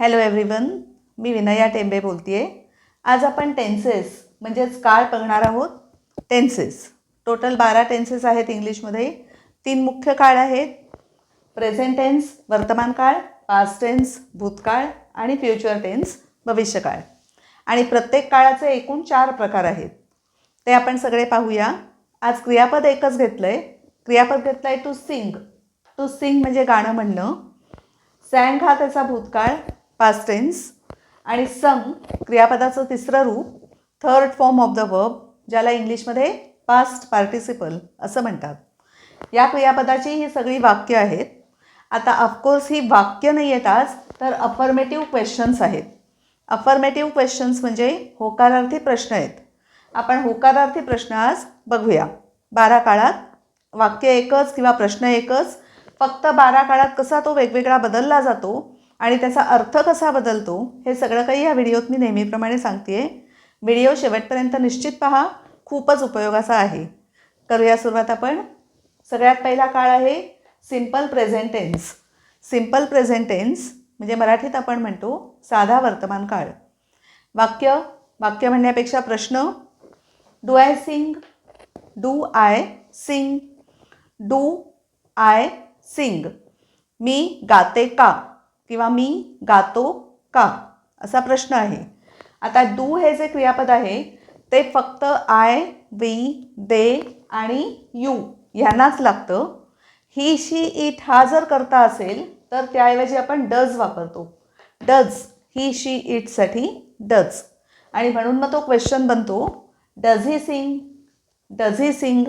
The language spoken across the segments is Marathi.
हॅलो एव्हरीवन मी विनया टेंबे बोलते आहे आज आपण टेन्सेस म्हणजेच काळ बघणार आहोत टेन्सेस टोटल बारा टेन्सेस आहेत इंग्लिशमध्ये. तीन मुख्य काळ आहेत. प्रेझेंट टेन्स वर्तमान काळ पास्ट टेन्स भूतकाळ आणि फ्युचर टेन्स भविष्यकाळ. आणि प्रत्येक काळाचे एकूण चार प्रकार आहेत. ते आपण सगळे पाहूया. आज क्रियापद एकच घेतलं आहे क्रियापद घेतलं आहे टू सिंग टू सिंग म्हणजे गाणं म्हणणं. सँग हा त्याचा भूतकाळ. पास्ट टेन्स आणि संग क्रियापदाचं तिसरं रूप third form of the verb ज्याला इंग्लिशमध्ये पास्ट पार्टिसिपल असं म्हणतात. या क्रियापदाची ही सगळी वाक्य आहेत. आता ऑफकोर्स ही वाक्य नाही आहेत आज तर अफर्मेटिव्ह क्वेश्चन्स आहेत. अफर्मेटिव्ह क्वेश्चन्स म्हणजे होकारार्थी प्रश्न आहेत. आपण होकारार्थी प्रश्न आज बघूया. बारा काळात वाक्य एकच किंवा प्रश्न एकच फक्त बारा काळात कसा तो वेगवेगळा बदलला जातो आणि त्याचा अर्थ कसा बदलतो हे सगळं काही या व्हिडिओत मी नेहमीप्रमाणे सांगते व्हिडिओ शेवटपर्यंत निश्चित पहा खूपच उपयोगाचा आहे. करूया सुरुवात आपण. सगळ्यात पहिला काळ आहे सिंपल प्रेझेंटेन्स सिंपल प्रेझेंटेन्स म्हणजे मराठीत आपण म्हणतो साधा वर्तमान काळ. वाक्य वाक्य म्हणण्यापेक्षा प्रश्न. Do I sing do I sing do I sing मी गाते का? किंवा मी गातो का? असा प्रश्न आहे. आता डू हे जे क्रियापद आहे ते फक्त आय वी दे आणि यू ह्यांनाच लागतं. ही शी इट हा जर करता असेल तर त्याऐवजी आपण डज वापरतो. डज ही शी इटसाठी डज. आणि म्हणून मग तो क्वेश्चन बनतो does he sing does he sing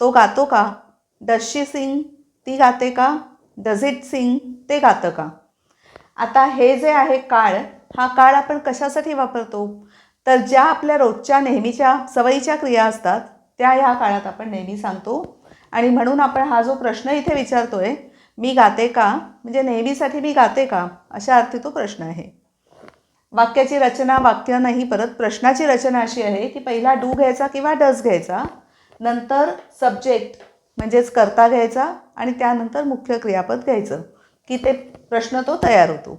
तो गातो का? डज शी सिंग ती गाते का? डज इट सिंग ते गातं का? आता हे जे आहे काळ हा काळ आपण कशासाठी वापरतो? तर ज्या आपल्या रोजच्या नेहमीच्या सवयीच्या क्रिया असतात त्या ह्या काळात आपण नेहमी सांगतो. आणि म्हणून आपण हा जो प्रश्न इथे विचारतोय मी गाते का? म्हणजे नेहमीसाठी मी गाते का? अशा अर्थी तो प्रश्न आहे. वाक्याची रचना वाक्य नाही परत प्रश्नाची रचना अशी आहे की पहिला डू घ्यायचा किंवा डज घ्यायचा नंतर सब्जेक्ट म्हणजेच करता घ्यायचा आणि त्यानंतर मुख्य क्रियापद घ्यायचं. की ते प्रश्न तो तयार होतो.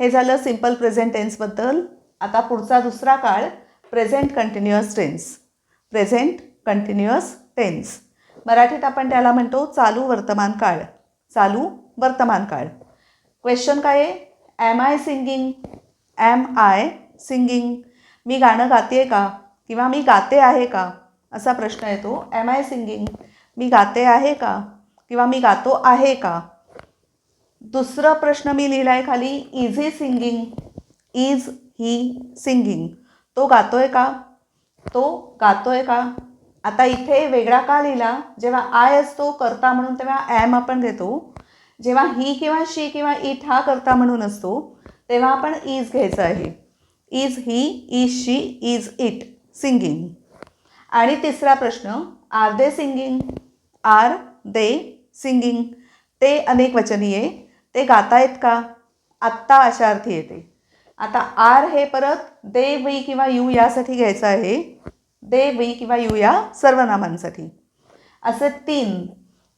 हे झालं सिंपल प्रेझेंट टेन्सबद्दल आता पुढचा दुसरा काळ present continuous tense present continuous tense मराठीत आपण त्याला म्हणतो चालू वर्तमान काळ. चालू वर्तमान काळ. क्वेश्चन काय आहे? Am I singing am I singing मी गाणं गाते का? किंवा मी गाते आहे का? असा प्रश्न येतो. ॲम आय सिंगिंग मी गाते आहे का? किंवा मी गातो आहे का? दुसरा प्रश्न मी लिहिला आहे खाली is he singing is he singing तो गातोय का? तो गातोय का? आता इथे वेगळा का लिहिला? जेव्हा आय असतो करता म्हणून तेव्हा ॲम आपण घेतो. जेव्हा ही किंवा शी किंवा इट हा करता म्हणून असतो तेव्हा आपण इज घ्यायचं आहे. Is he is she is it singing आणि तिसरा प्रश्न are they singing are they singing ते अनेक वचनी आहे. ते गातायत का? आत्ता अशा अर्थी येते. आता आर हे परत दे वी किंवा यू यासाठी घ्यायचं आहे. दे वी किंवा यू या सर्वनामांसाठी. असे तीन.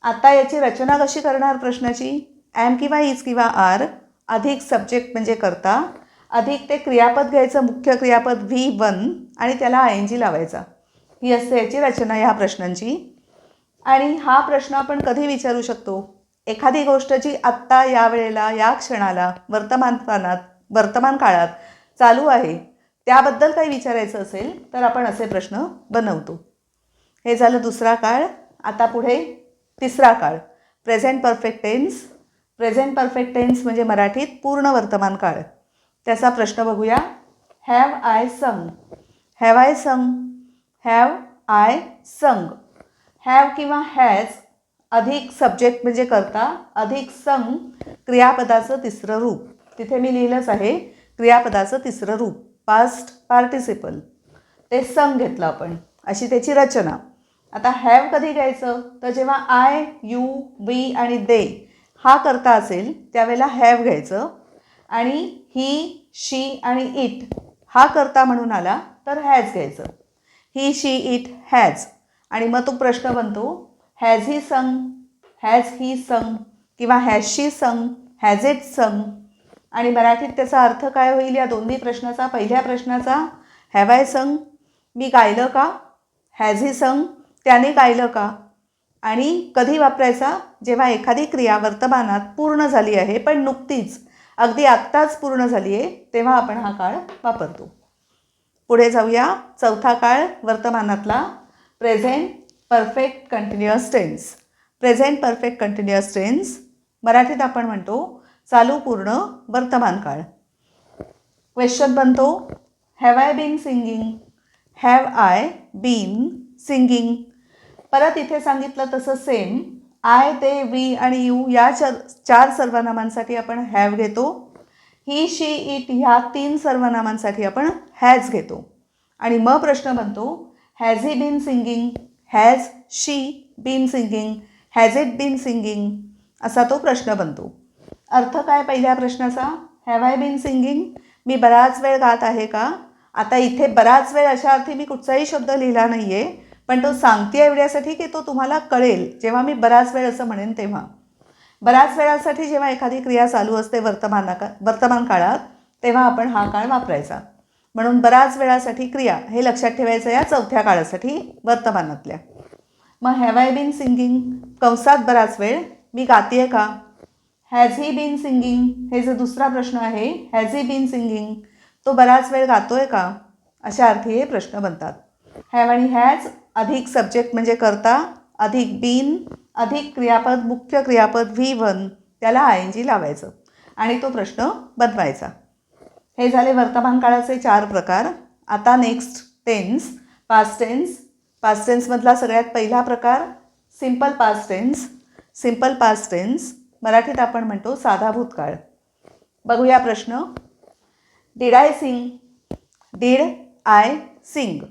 आता याची रचना कशी करणार प्रश्नाची? ॲम किंवा इज किंवा आर अधिक सब्जेक्ट म्हणजे करता अधिक ते क्रियापद घ्यायचं मुख्य क्रियापद व्ही वन आणि त्याला आय एन जी लावायचा. ही असते याची रचना ह्या प्रश्नांची. आणि हा प्रश्न आपण कधी विचारू शकतो? एखादी गोष्ट जी आत्ता या वेळेला या क्षणाला वर्तमानकानात वर्तमान काळात चालू आहे त्याबद्दल काही विचारायचं असेल तर आपण असे प्रश्न बनवतो. हे झालं दुसरा काळ आता पुढे तिसरा काळ. Present perfect tense present perfect tense म्हणजे मराठीत पूर्ण वर्तमान काळ. त्याचा प्रश्न बघूया. Have I sung have I sung have I sung have किंवा हॅज अधिक सब्जेक्ट म्हणजे करता अधिक सम क्रियापदाचं तिसरं रूप. तिथे मी लिहिलंच आहे क्रियापदाचं तिसरं रूप. पास्ट पार्टिसिपल ते संग घेतलं आपण. अशी त्याची रचना. आता हॅव कधी घ्यायचं? तर जेव्हा आय यू वी आणि दे हा करता असेल त्यावेळेला हॅव घ्यायचं. आणि ही शी आणि इट हा करता म्हणून आला तर हॅज घ्यायचं. ही शी इट हॅज आणि मग तो प्रश्न बनतो हॅज ही संग हॅज ही संग किंवा हॅज शी संग हॅज इट संग आणि मराठीत त्याचा अर्थ काय होईल? या दोन्ही प्रश्नाचा पहिल्या प्रश्नाचा हॅव आय संग मी गायलं का? हॅज ही संग त्याने गायलं का? आणि कधी वापरायचा? जेव्हा एखादी क्रिया वर्तमानात पूर्ण झाली आहे पण नुकतीच अगदी आत्ताच पूर्ण झाली आहे तेव्हा आपण हा काळ वापरतो. पुढे जाऊया. चौथा काळ वर्तमानातला present perfect continuous tense present perfect continuous tense मराठीत आपण म्हणतो चालू पूर्ण वर्तमान काळ. क्वेश्चन बनतो have I been singing have I been singing परत इथे सांगितलं तसं सेम आय ते वी आणि यू या चार चार सर्वनामांसाठी आपण हॅव घेतो. ही शी इट ह्या तीन सर्वनामांसाठी आपण हॅज घेतो. आणि मग प्रश्न बनतो has he been singing has she been singing has it been singing असा तो प्रश्न बनतो. अर्थ काय पहिल्या प्रश्नाचा? हॅव आय बीन सिंगिंग मी बराच वेळ गात आहे का? आता इथे बराच वेळ अशा अर्थी मी कुठचाही शब्द लिहिला नाही आहे पण तो सांगते एवढ्यासाठी की तो तुम्हाला कळेल जेव्हा मी बराच वेळ असं म्हणेन तेव्हा. बऱ्याच वेळासाठी जेव्हा एखादी क्रिया चालू असते वर्तमाना वर्तमान काळात तेव्हा आपण हा काळ वापरायचा. म्हणून बराच वेळासाठी क्रिया हे लक्षात ठेवायचं या चौथ्या काळासाठी वर्तमानातल्या. मग हॅव आय बीन सिंगिंग कंसात बराच वेळ. मी गातीये का? हॅज ही बीन सिंगिंग हे जो दुसरा प्रश्न आहे हॅज ही बीन सिंगिंग तो बराच वेळ गातोय का? अशा अर्थी हे प्रश्न बनतात. हॅव आणि हॅज अधिक सब्जेक्ट म्हणजे करता अधिक बीन अधिक क्रियापद मुख्य क्रियापद व्ही वन त्याला आय एन जी लावायचं. आणि तो प्रश्न बनवायचा. हे झाले वर्तमान काळाचे चार प्रकार. आता next tense past tense past टेन्समधला सगळ्यात पहिला प्रकार simple past tense simple past tense मराठीत आपण म्हणतो साधा भूतकाळ. बघूया प्रश्न. Did I sing did I sing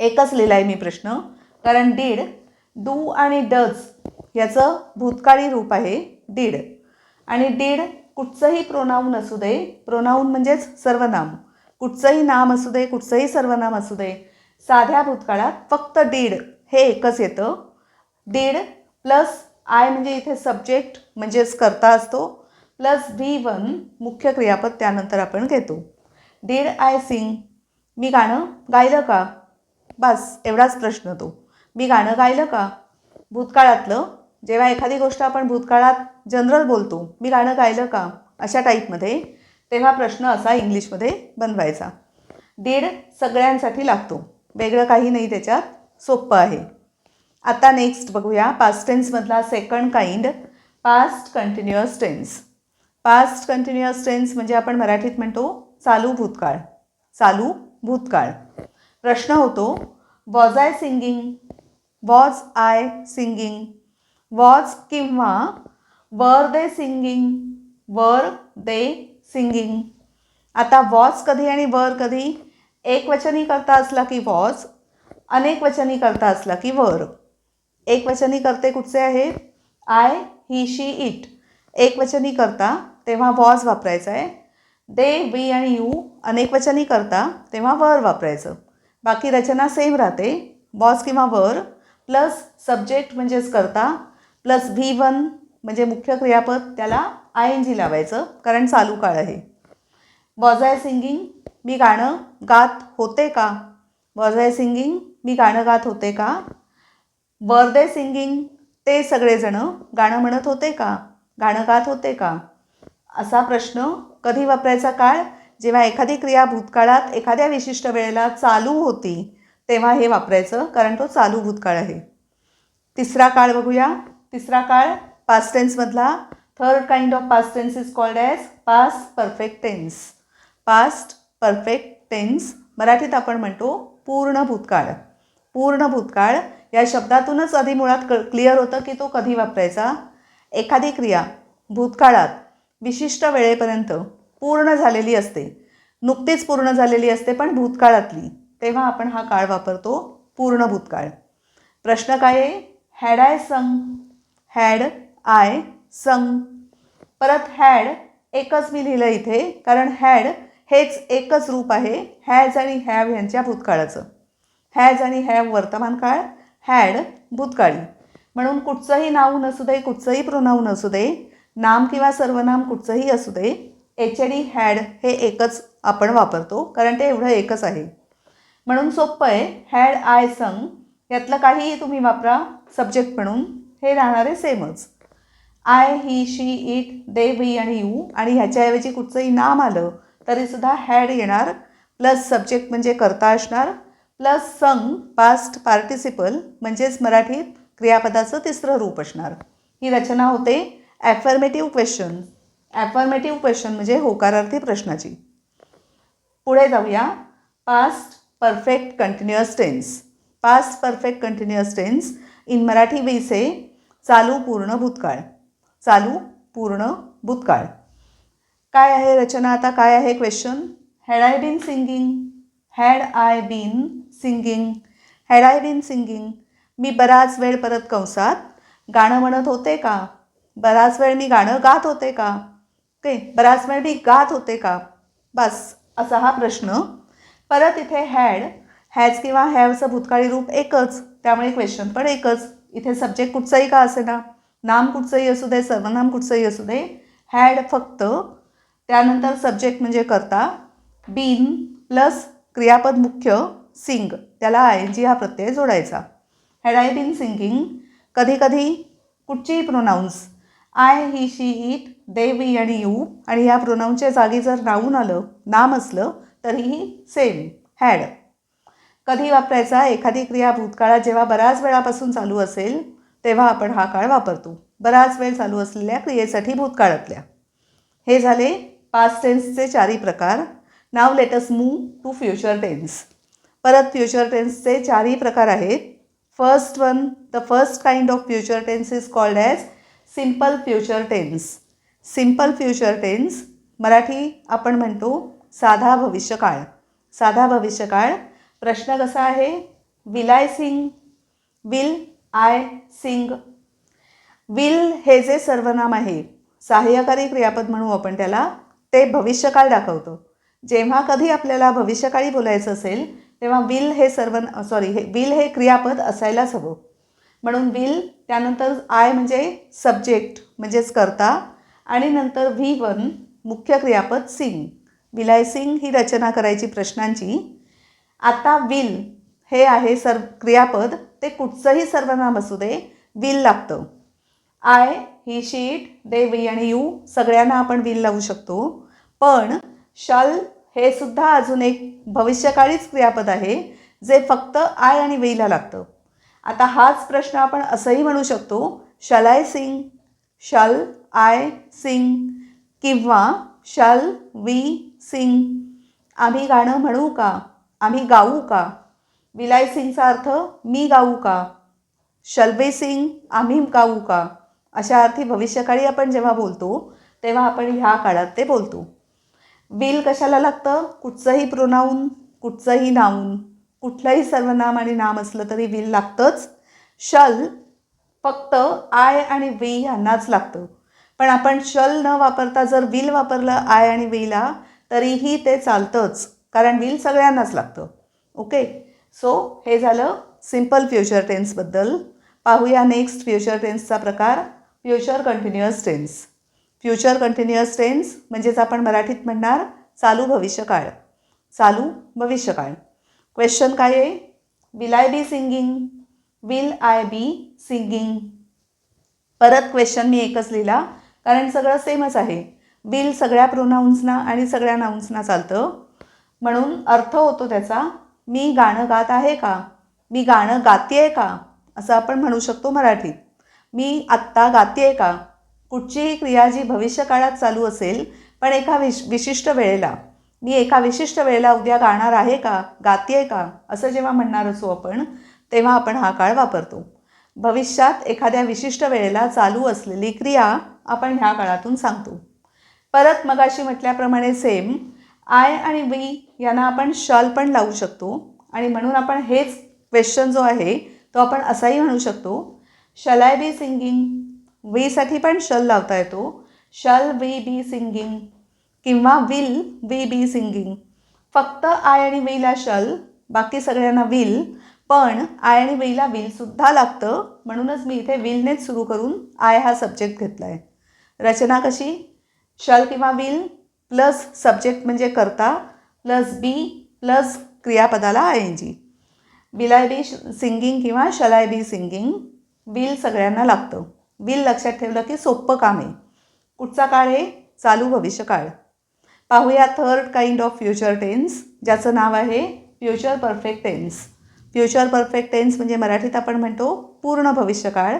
एकच लिहिला आहे मी प्रश्न. कारण डीड डू आणि डज याचं भूतकाळी रूप आहे डीड आणि डीड कुठचंही प्रोनाऊन असू दे. प्रोनाऊन म्हणजेच सर्वनाम. कुठचंही नाम असू दे कुठचंही सर्वनाम असू दे. साध्या भूतकाळात फक्त डीड हे एकच येतं. डीड प्लस आय म्हणजे इथे सब्जेक्ट म्हणजेच करता असतो. प्लस व्ही वन मुख्य क्रियापद त्यानंतर आपण घेतो. डीड आय सिंग मी गाणं गायलं का? बस एवढाच प्रश्न तो. मी गाणं गायलं का? भूतकाळातलं जेव्हा एखादी गोष्ट आपण भूतकाळात जनरल बोलतो मी गाणं गायलं का? अशा टाईपमध्ये तेव्हा प्रश्न असा इंग्लिशमध्ये बनवायचा. डीड सगळ्यांसाठी लागतो. वेगळं काही नाही त्याच्यात. सोपं आहे. आता नेक्स्ट बघूया. Past टेन्समधला second kind past continuous tense past continuous tense म्हणजे आपण मराठीत म्हणतो चालू भूतकाळ. चालू भूतकाळ. प्रश्न होतो was I singing was I singing was किंवा वर दे सिंगिंग वर दे सिंगिंग आता वॉज कधी आणि वर कधी एक वचनी करता असला की वॉज अनेक वचनी करता असला की वर एक वचनी करते कुठचे आहे? आय ही शी इट एक वचनी करता तेव्हा वॉज वापरायचं आहे. दे वी आणि यू अनेक वचनी करता तेव्हा वर वापरायचं. बाकी रचना सेम राहते. वॉज किंवा वर प्लस सब्जेक्ट म्हणजेच करता प्लस व्ही वन म्हणजे मुख्य क्रियापद त्याला आय एन जी लावायचं कारण चालू काळ आहे. वॉज आय सिंगिंग मी गाणं गात होते का? वॉज आय सिंगिंग मी गाणं गात होते का? वर दे सिंगिंग ते सगळेजणं गाणं म्हणत होते का? गाणं गात होते का? असा प्रश्न कधी वापरायचा काळ? जेव्हा एखादी क्रिया भूतकाळात एखाद्या विशिष्ट वेळेला चालू होती तेव्हा हे वापरायचं कारण तो चालू भूतकाळ आहे. तिसरा काळ बघूया. तिसरा काळ past टेन्समधला third kind of past tense is called as past perfect tense past perfect tense मराठीत आपण म्हणतो पूर्ण भूतकाळ. पूर्ण भूतकाळ. या शब्दातूनच आधी मुळात क क्लिअर होतं की तो कधी वापरायचा? एखादी क्रिया भूतकाळात विशिष्ट वेळेपर्यंत पूर्ण झालेली असते. नुकतीच पूर्ण झालेली असते पण भूतकाळातली. तेव्हा आपण हा काळ वापरतो पूर्ण भूतकाळ. प्रश्न काय आहे? Had I sung had I sung परत हॅड एकच मी लिहिलं इथे कारण हॅड हेच एकच रूप आहे हॅज आणि हॅव यांच्या भूतकाळाचं. हॅज आणि हॅव वर्तमान काळ हॅड भूतकाळी. म्हणून कुठचंही नाव नसू दे कुठचंही प्रोनाऊन असू दे नाम किंवा सर्वनाम कुठचंही असू दे एच डी हॅड हे एकच आपण वापरतो कारण ते एवढं एकच आहे. म्हणून सोपं आहे हॅड आय संग यातलं काहीही तुम्ही वापरा सब्जेक्ट म्हणून. हे राहणारे सेमच. I he she it they we आणि यू आणि ह्याच्याऐवजी कुठचंही नाम आलं तरीसुद्धा हॅड येणार प्लस सब्जेक्ट म्हणजे करता असणार प्लस संग पास्ट पार्टिसिपल म्हणजेच मराठीत क्रियापदाचं तिसरं रूप असणार. ही रचना होते ॲफर्मेटिव्ह क्वेश्चन ॲफर्मेटिव्ह क्वेश्चन म्हणजे होकारार्थी प्रश्नाची. पुढे जाऊया. Past perfect continuous tense past perfect continuous tense in Marathi we say चालू पूर्ण भूतकाळ. चालू पूर्ण भूतकाळ. काय आहे रचना? आता काय आहे question had I been singing had I been singing had I been singing मी बराच वेळ परत कंसात गाणं म्हणत होते का? बराच वेळ मी गाणं गात होते का? ओके बराच वेळ मी गात होते का? बस असा हा प्रश्न. परत इथे हॅड हॅज किंवा हॅवचं भूतकाळी रूप एकच. त्यामुळे क्वेश्चन पण एकच. इथे सब्जेक्ट कुठचंही का असे ना नाम कुठचंही असू दे सर्वनाम कुठचंही असू दे हॅड फक्त त्यानंतर सब्जेक्ट म्हणजे करता बीन प्लस क्रियापद मुख्य सिंग त्याला आय एन जी हा प्रत्यय जोडायचा. हॅड आय बीन सिंगिंग कधी कधी कुठचीही pronouns I he she it they we आणि यू आणि ह्या प्रोनाऊनच्या जागी जर नाऊन आलं नाम असलं तरीही सेम हॅड कधी वापरायचा? एखादी क्रिया भूतकाळात जेव्हा बऱ्याच वेळापासून चालू असेल तेव्हा आपण हा काळ वापरतो. बराच वेळ चालू असलेल्या क्रियेसाठी भूतकाळातल्या. हे झाले पास्ट टेन्सचे चारही प्रकार. नाव let's move to future tense परत फ्युचर टेन्सचे चारही प्रकार आहेत. First one the first kind of future tense is called as simple future tense simple future tense Marathi आपण म्हणतो साधा भविष्यकाळ. साधा भविष्यकाळ प्रश्न कसा आहे? Will I sing will I sing will हे जे सर्वनाम आहे सहाय्यकारी क्रियापद म्हणू आपण त्याला ते भविष्यकाळ दाखवतो. जेव्हा कधी आपल्याला भविष्यकाळी बोलायचं असेल तेव्हा विल हे सर्व सॉरी हे विल हे क्रियापद असायलाच हवं. म्हणून विल त्यानंतर आय म्हणजे सब्जेक्ट म्हणजेच करता आणि नंतर व्ही वन मुख्य क्रियापद सिंग विलाय सिंग ही रचना करायची प्रश्नांची आता विल हे आहे सर क्रियापद. ते कुठचंही सर्वनाम असू दे विल लागतं. I he she it they we आणि यू सगळ्यांना आपण विल लावू शकतो. पण शल हे सुद्धा अजून एक भविष्यकाळीच क्रियापद आहे जे फक्त आय आणि वेला लागतं. आता हाच प्रश्न आपण असंही म्हणू शकतो shall I sing shall I sing किंवा शल वी सिंग आम्ही गाणं म्हणू का? आम्ही गाऊ का? विलाय सिंगचा अर्थ मी गाऊ का? शल्बे सिंग आम्ही गाऊ का? अशा अर्थी भविष्यकाळी आपण जेव्हा बोलतो तेव्हा आपण ह्या काळात ते बोलतो. विल कशाला लागतं? कुठचंही प्रोनाऊन कुठचंही नाऊन कुठलंही सर्वनाम आणि नाम असलं तरी विल लागतंच. शल फक्त आय आणि वे ह्यांनाच लागतं. पण आपण शल न वापरता जर विल वापरलं आय आणि वेला तरीही ते चालतंच. कारण विल सगळ्यांनाच लागतं. ओके सो हे झालं सिंपल फ्युचर टेन्सबद्दल पाहूया नेक्स्ट फ्युचर टेन्सचा प्रकार. Future continuous tense future continuous tense म्हणजेच आपण मराठीत म्हणणार चालू भविष्यकाळ. चालू भविष्यकाळ. क्वेश्चन काय आहे? Will I be singing will I be singing परत क्वेश्चन मी एकच लिहिला. कारण सगळं सेमच आहे. विल सगळ्या प्रोनाऊन्सना आणि सगळ्या नाऊन्सना चालतं. म्हणून अर्थ होतो त्याचा मी गाणं गात आहे का? मी गाणं गाते का? असं आपण म्हणू शकतो मराठीत. मी आत्ता गाते का? कुठचीही क्रिया जी भविष्यकाळात चालू असेल पण एका विश विशिष्ट वेळेला. मी एका विशिष्ट वेळेला उद्या गाणार आहे का? गाते का? असं जेव्हा म्हणणार असो आपण तेव्हा आपण हा काळ वापरतो. भविष्यात एखाद्या विशिष्ट वेळेला चालू असलेली क्रिया आपण ह्या काळातून सांगतो. परत मगाशी म्हटल्याप्रमाणे सेम आय आणि वी यांना आपण शल पण लावू शकतो. आणि म्हणून आपण हेच क्वेश्चन जो आहे तो आपण असाही म्हणू शकतो. शल आय बी सिंगिंग वीसाठी पण शल लावता येतो. शल वी बी सिंगिंग किंवा विल वी बी सिंगिंग फक्त आय आणि वीला शल बाकी सगळ्यांना विल पण आय आणि वीला विलसुद्धा लागतं. म्हणूनच मी इथे विलनेच सुरू करून आय हा सब्जेक्ट घेतला आहे रचना कशी? शल किंवा विल प्लस सब्जेक्ट म्हणजे करता plus be plus क्रियापदाला I N G. Will I be singing किंवा shall I be singing will सगळ्यांना लागतं. बिल लक्षात ठेवलं की सोपं काम आहे. कुठचा काळ आहे? चालू भविष्यकाळ. पाहूया third kind of future tense ज्याचं नाव आहे future perfect tense future perfect tense म्हणजे मराठीत आपण म्हणतो पूर्ण भविष्यकाळ.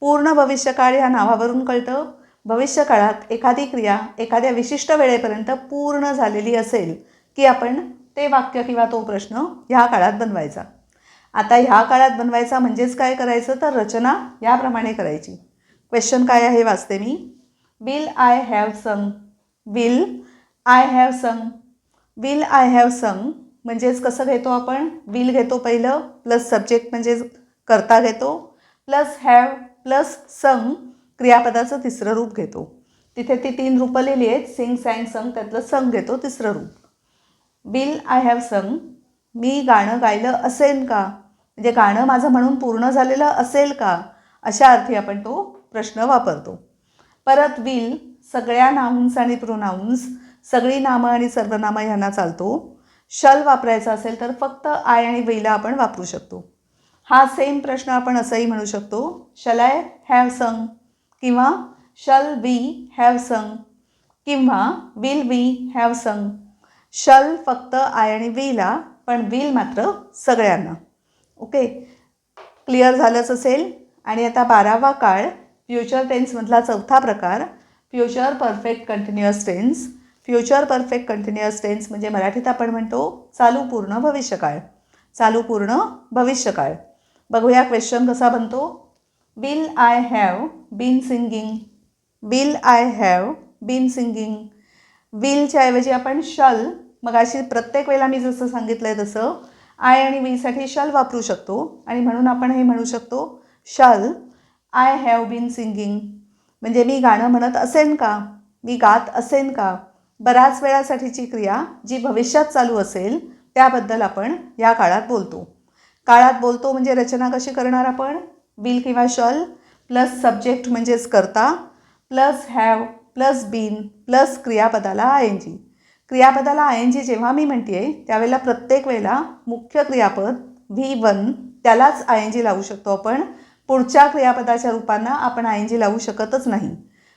पूर्ण भविष्यकाळ ह्या नावावरून कळतं. भविष्यकाळात एखादी क्रिया एखाद्या विशिष्ट वेळेपर्यंत पूर्ण झालेली असेल की आपण ते वाक्य किंवा तो प्रश्न ह्या काळात बनवायचा. आता ह्या काळात बनवायचा म्हणजेच काय करायचं? तर रचना याप्रमाणे करायची. क्वेश्चन काय आहे? वाचते मी. Will I have sung will I have sung will I have sung म्हणजेच कसं घेतो आपण? विल घेतो पहिलं प्लस सब्जेक्ट म्हणजे करता घेतो. प्लस हॅव प्लस संग क्रियापदाचं तिसरं रूप घेतो. तिथे ती तीन रूपं लिहिली आहेत. सिंग सॅंग संग त्यातलं संग घेतो तिसरं रूप. विल आय हॅव संग मी गाणं गायलं असेल का? म्हणजे गाणं माझं म्हणून पूर्ण झालेलं असेल का? अशा अर्थी आपण तो प्रश्न वापरतो. परत विल सगळ्या नाउन्स आणि प्रोनाउन्स सगळी नामं आणि सर्वनामं ह्यांना चालतो. शल वापरायचा असेल तर फक्त आय आणि विला आपण वापरू शकतो. हा सेम प्रश्न आपण असंही म्हणू शकतो. शल आय हॅव संग किंवा शल वी हॅव संग किंवा विल वी हॅव संग. शल फक्त आय आणि विला पण विल मात्र सगळ्यांना. ओके क्लिअर झालंच असेल. आणि आता बारावा काळ फ्युचर टेन्समधला चौथा प्रकार future perfect continuous tense future perfect continuous tense म्हणजे मराठीत आपण म्हणतो चालू पूर्ण भविष्यकाळ. चालू पूर्ण भविष्यकाळ. बघूया क्वेश्चन कसा बनतो? Will I have been singing will I have been singing विलच्या ऐवजी आपण शल मग अशी प्रत्येक वेळेला मी जसं सांगितलं आहे तसं आय आणि वीसाठी शल वापरू शकतो. आणि म्हणून आपण हे म्हणू शकतो shall I have been singing म्हणजे मी गाणं म्हणत असेन का? मी गात असेन का? बऱ्याच वेळासाठीची क्रिया जी भविष्यात चालू असेल त्याबद्दल आपण या काळात बोलतो. काळात बोलतो म्हणजे रचना कशी करणार आपण? विल किंवा शल प्लस सब्जेक्ट म्हणजेच करता plus have plus been plus क्रियापदाला I N G. क्रियापदाला आय एन जी जेव्हा मी म्हणते आहे त्यावेळेला प्रत्येक वेळेला मुख्य क्रियापद व्ही वन त्यालाच आय एन जी लावू शकतो आपण. पुढच्या क्रियापदाच्या रूपांना आपण आय एन जी लावू शकतच नाही.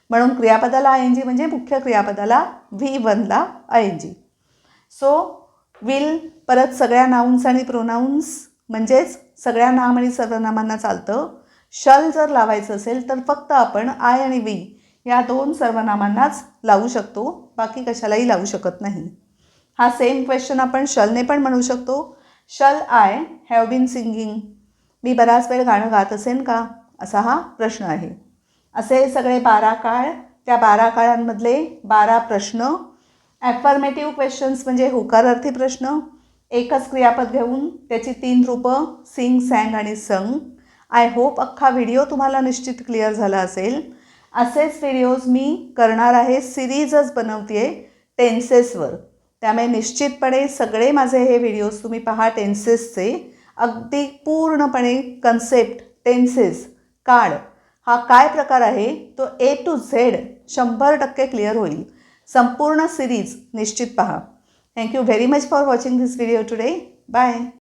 म्हणून क्रियापदाला आय एन जी म्हणजे मुख्य क्रियापदाला व्ही वनला I N G. So will परत सगळ्या नाउन्स आणि प्रोनाउन्स म्हणजेच सगळ्या नाम आणि सर्वनामांना चालतं. शल जर लावायचं असेल तर फक्त आपण आय आणि वी या दोन सर्वनामांनाच लावू शकतो बाकी कशालाही लावू शकत नाही. हा सेम क्वेश्चन आपण शलने पण म्हणू शकतो. Shall I have been singing मी बराच वेळ गाणं गात असेन का? असा हा प्रश्न आहे. असे सगळे बारा काळ त्या बारा काळांमधले बारा प्रश्न ॲफर्मेटिव्ह क्वेश्चन्स म्हणजे होकारार्थी प्रश्न एकच क्रियापद घेऊन त्याची तीन रूपं सिंग सॅंग आणि संग आय होप अख्खा व्हिडिओ तुम्हाला निश्चित क्लिअर झाला असेल. असेच व्हिडिओज मी करणार आहे सिरीजच बनवते आहे टेन्सेसवर त्यामुळे निश्चितपणे सगळे माझे हे व्हिडिओज तुम्ही पहा टेन्सेसचे अगदी पूर्णपणे कन्सेप्ट टेन्सेस काळ. हा काय प्रकार आहे? तो ए टू झेड शंभर टक्के क्लिअर होईल. संपूर्ण सिरीज निश्चित पहा. Thank you very much for watching this video today bye